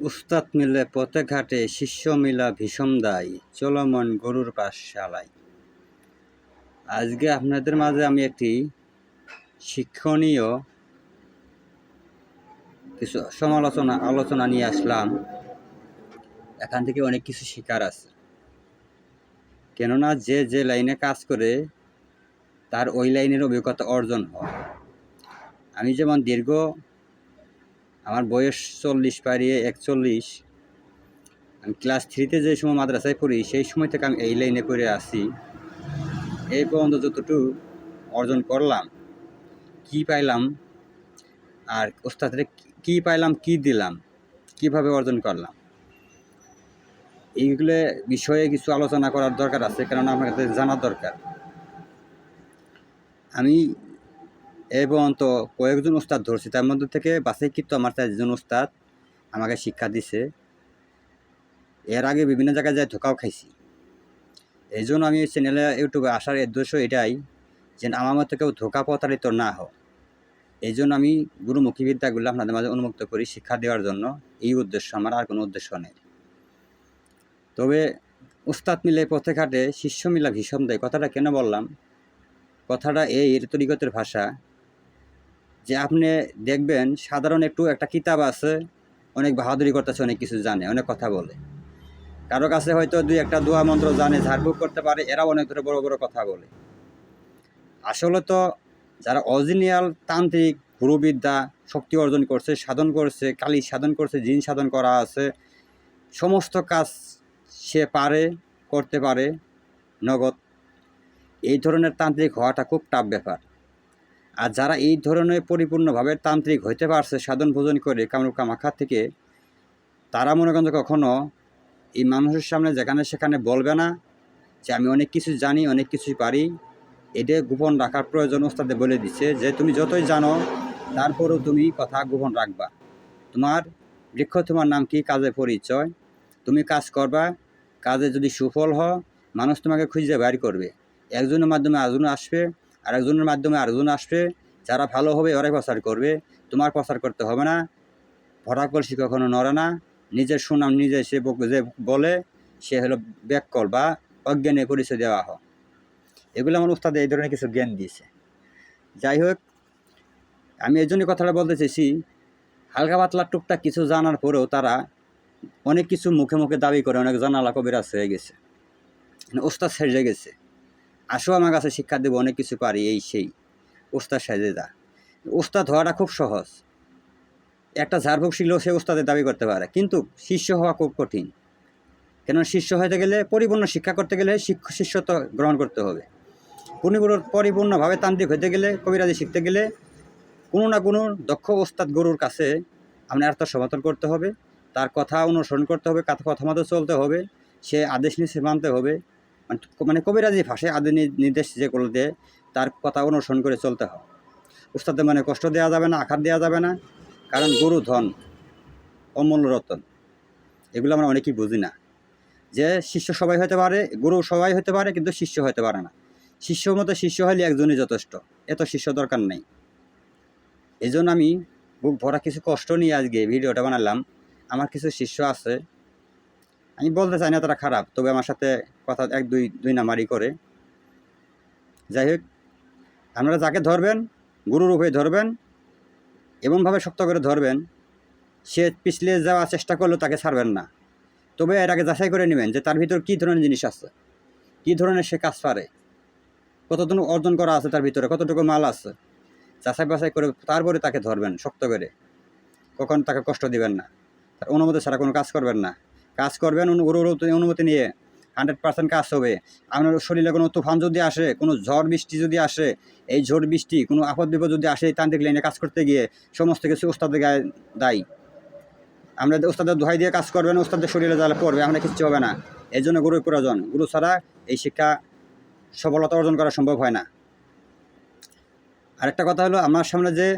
উস্তাদ মিলে পথে ঘাটে শিষ্য মিলা ভীষণ দায়। চলমন গরুর পাঠশালায়। আজকে আপনাদের মাঝে আমি একটি শিক্ষণীয় কিছু সমালোচনা, আলোচনা নিয়ে আসলাম। এখান থেকে অনেক কিছু শিকার আছে। কেননা যে যে লাইনে কাজ করে, তার ওই লাইনের অভিজ্ঞতা অর্জন হয়। আমি যেমন দীর্ঘ আমার বয়স চল্লিশ পারিয়ে একচল্লিশ। আমি ক্লাস থ্রিতে যে সময় মাদ্রাসায় পড়ি, সেই সময় থেকে আমি এই লাইনে করে আসি এই পর্যন্ত যতটুকু অর্জন করলাম, কি পাইলাম, আর ওস্তাদের কি পাইলাম, কি দিলাম, কীভাবে অর্জন করলাম, এইগুলো বিষয়ে কিছু আলোচনা করার দরকার আছে, কেননা আমাদের জানার দরকার। আমি এই পর্যন্ত কয়েকজন উস্তাদ ধরছি, তার মধ্যে থেকে বাছাইকৃত আমার চারজন উস্তাদ আমাকে শিক্ষা দিছে। এর আগে বিভিন্ন জায়গায় যায় ধোকাও খাইছি। এই জন্য আমি চ্যানেলে ইউটিউবে আসার উদ্দেশ্য এটাই যে আমার মতো কেউ ধোকা প্রতারিত না হোক। এই জন্য আমি গুরুমুখী বিদ্যাগুলো আপনাদের মাঝে উন্মুক্ত করি শিক্ষা দেওয়ার জন্য। এই উদ্দেশ্য আমার, আর কোনো উদ্দেশ্য নেই। তবে উস্তাদ মিলে পথে ঘাটে, শিষ্য মিলা ভীষণ দেয়। কথাটা কেন বললাম? কথাটা এই তরিগতের ভাষা। যে আপনি দেখবেন সাধারণ একটু একটা কিতাব আছে, অনেক বাহাদুরি করতেছে, অনেক কিছু জানে, অনেক কথা বলে। কারও কাছে হয়তো দুই একটা দোয়া মন্ত্র জানে, ঝাড়ফুঁক করতে পারে, এরাও অনেক ধরে বড় বড় কথা বলে। আসলে তো যারা অরিজিনিয়াল তান্ত্রিক, গুরুবিদ্যা, শক্তি অর্জন করছে, সাধন করছে, কালী সাধন করছে, জিন সাধন করা আছে, সমস্ত কাজ সে পারে, করতে পারে, নগদ। এই ধরনের তান্ত্রিক হওয়াটা খুব টাফ ব্যাপার। আর যারা এই ধরনের পরিপূর্ণভাবে তান্ত্রিক হইতে পারছে, সাধন ভোজন করে কামরূপ কামাখা থেকে, তারা মনে করেন যে কখনো এই মানুষের সামনে যেখানে সেখানে বলবে না যে আমি অনেক কিছু জানি, অনেক কিছুই পারি। এটা গোপন রাখার প্রয়োজন ওস্তাদে বলে দিচ্ছে যে তুমি যতই জানো, তারপরেও তুমি কথা গোপন রাখবা। তোমার বৃক্ষ তোমার নাম কি? কাজে পরিচয়। তুমি কাজ করবা, কাজে যদি সুফল হয় মানুষ তোমাকে খুঁজে বাইর করবে। একজনের মাধ্যমে আরেকজন আসবে আর একজনের মাধ্যমে আরেকজন আসবে, যারা ভালো হবে ওরাই প্রচার করবে, তোমার প্রচার করতে হবে না। ভরা কলসি কখনো নড়ে না। নিজের সুনাম নিজে সে যে বলে, সে হলো ব্যাককল বা অজ্ঞানে পরিচয় দেওয়া হয়। এগুলো আমার উস্তাদ এই ধরনের কিছু জ্ঞান দিয়েছে। যাই হোক, আমি এই জন্য কথাটা বলতে চাইছি হালকা পাতলা টুকটাক কিছু জানার পরেও তারা অনেক কিছু মুখে মুখে দাবি করে, অনেক জানালা কবিরাজ হয়ে গেছে। মানে ওস্তাদ সেজে গেছে। আসো আমার কাছে শিক্ষা দেবো, অনেক কিছু পারি, এই সেই। ওস্তাদ সেজে যা ওস্তাদ হওয়াটা খুব সহজ। একটা ঝাড়ফুক শিখলেও সে ওস্তাদের দাবি করতে পারে, কিন্তু শিষ্য হওয়া খুব কঠিন। কেন শিষ্য হতে গেলে, পরিপূর্ণ শিক্ষা করতে গেলে শিষ্যত্ব গ্রহণ করতে হবে। পরিপূর্ণ পরিপূর্ণভাবে তান্ত্রিক হতে গেলে, কবিরাজি শিখতে গেলে, কোনো না কোনো দক্ষ ওস্তাদ গরুর কাছে আপনার আর্থ সমর্থন করতে হবে। তার কথা অনুসরণ করতে হবে, কাথ- মতো চলতে হবে। সে আদেশ নিচে মানতে হবে। মানে মানে কবিরাজি ভাষায় নি- নির্দেশ যে করে দেয় তার কথা অনুসরণ করে চলতে হবে উস্তাদের মানে কষ্ট দেওয়া যাবে না, আঘাত দেওয়া যাবে না। কারণ গরু ধন, অমূল্য রতন, এগুলো আমরা অনেকেই বুঝি না। যে শিষ্য সবাই হতে পারে, গুরু সবাই হতে পারে, কিন্তু শিষ্য হতে পারে না। শিষ্য মতো শিষ্য হলে একজনই যথেষ্ট, এত শিষ্য দরকার নেই। এই আমি বুক ভরা কিছু কষ্ট নিয়ে আজকে ভিডিওটা বানালাম। আমার কিছু শিষ্য আছে আমি বলতে চাই না তারা খারাপ, তবে আমার সাথে কথা এক, দুই দুই নাম্বারই করে। যাই হোক, আপনারা যাকে ধরবেন, গুরুরূপে ধরবেন, এমনভাবে শক্ত করে ধরবেন, সে পিছলে যাওয়ার চেষ্টা করলেও তাকে ছাড়বেন না। তবে এর আগে যাচাই করে নেবেন যে তার ভিতর কী ধরনের জিনিস আছে, কী ধরনের সে কাজ পারে, কতটুকু অর্জন করা আছে তার ভিতরে, কতটুকু মাল আছে। যাচাই বাছাই করে তারপরে তাকে ধরবেন শক্ত করে। কখন তাকে কষ্ট দিবেন না। তার অনুমতি ছাড়া কোনো কাজ করবেন না। কাজ করবেন গুরুর অনুমতি নিয়ে। হান্ড্রেড পার্সেন্ট কাজ হবে। আপনার শরীরে কোনো তুফান যদি আসে, কোনো ঝড় বৃষ্টি যদি আসে, এই ঝড় বৃষ্টি, কোনো আপদ বিপদ যদি আসে, এই তান্ত্রিক লাইনে কাজ করতে গিয়ে সমস্ত কিছু ওস্তাদের গায়ে দায়ী। আমরা ওস্তাদের দোহাই দিয়ে কাজ করবেন, ওস্তাদের শরীরে জ্বালা পড়বে, আমরা কিচ্ছু হবে না। এই জন্য গুরুর প্রয়োজন। গুরু ছাড়া এই শিক্ষা সফলতা অর্জন করা সম্ভব হয় না। আরেকটা কথা হলো, আমার সামনে যে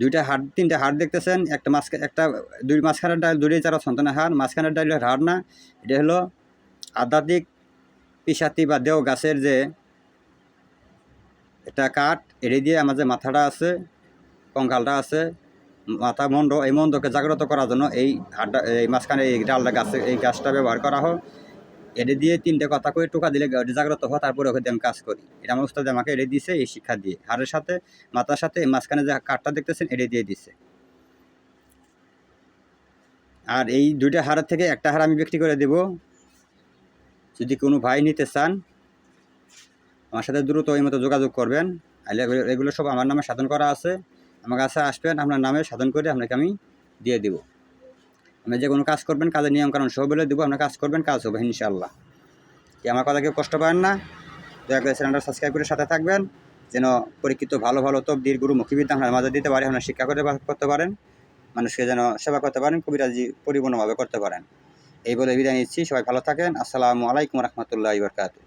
দুইটা হাড়, তিনটা হাড় দেখতেছেন, একটা মাঝখানে একটা, দুই মাঝখানের ডাল দুই চারা সন্তানের হাড়, মাঝখানের ডাল হাড় না, এটা হলো আধ্যাত্মিক পিসাতি বা দেও গাছের যে একটা কাঠ এড়ে দিয়ে আমার যে মাথাটা আছে, কঙ্কালটা আছে, মাথা মন্ড, এই মন্দকে জাগ্রত করার জন্য এই হাড্ডা এই মাঝখানে এই ডালটা গাছে, এই গাছটা ব্যবহার করা হয় এটা দিয়ে তিনটে কথা কয়ে টোকা দিলে জাগ্রত হয় তারপরে ওকে আমি কাজ করি। এটা আমার উস্তাদ আমাকে এটা দিছে এই শিক্ষা দিয়ে। হাড়ের সাথে, মাথার সাথে মাঝখানে যে কাঠটা দেখতেছেন এটা দিয়ে দিছে। আর এই দুইটা হাড়ের থেকে একটা হাড় আমি বিক্রি করে দেব। যদি কোনো ভাই নিতে চান, আমার সাথে দ্রুত ওই মতো যোগাযোগ করবেন। এগুলো সব আমার নামে সাধন করা আছে। আমার কাছে আসবেন, আপনার নামে সাধন করে আপনাকে আমি দিয়ে দেবো। আপনি যে কোনো কাজ করবেন, কাজের নিয়ম কারণ সব বলে দেবো, আপনার কাজ করবেন, কাজ হবে ইনশাল্লাহ কি আমার কথা কেউ কষ্ট পান না? দয়া করে চ্যানেলটা সাবস্ক্রাইব করে সাথে থাকবেন, যেন পরীক্ষিত ভালো ভালো তবদির গুরু মুখিবিদ্যা আপনার মাঝে দিতে পারে, আপনার শিক্ষা করে করতে পারেন, মানুষকে যেন সেবা করতে পারেন, কবিরাজি পরিপূর্ণভাবে করতে পারেন। এই বলে বিদায় নিচ্ছি, সবাই ভালো থাকেন, আসসালামু আলাইকুম রহমতুল্লাহ বরকাতু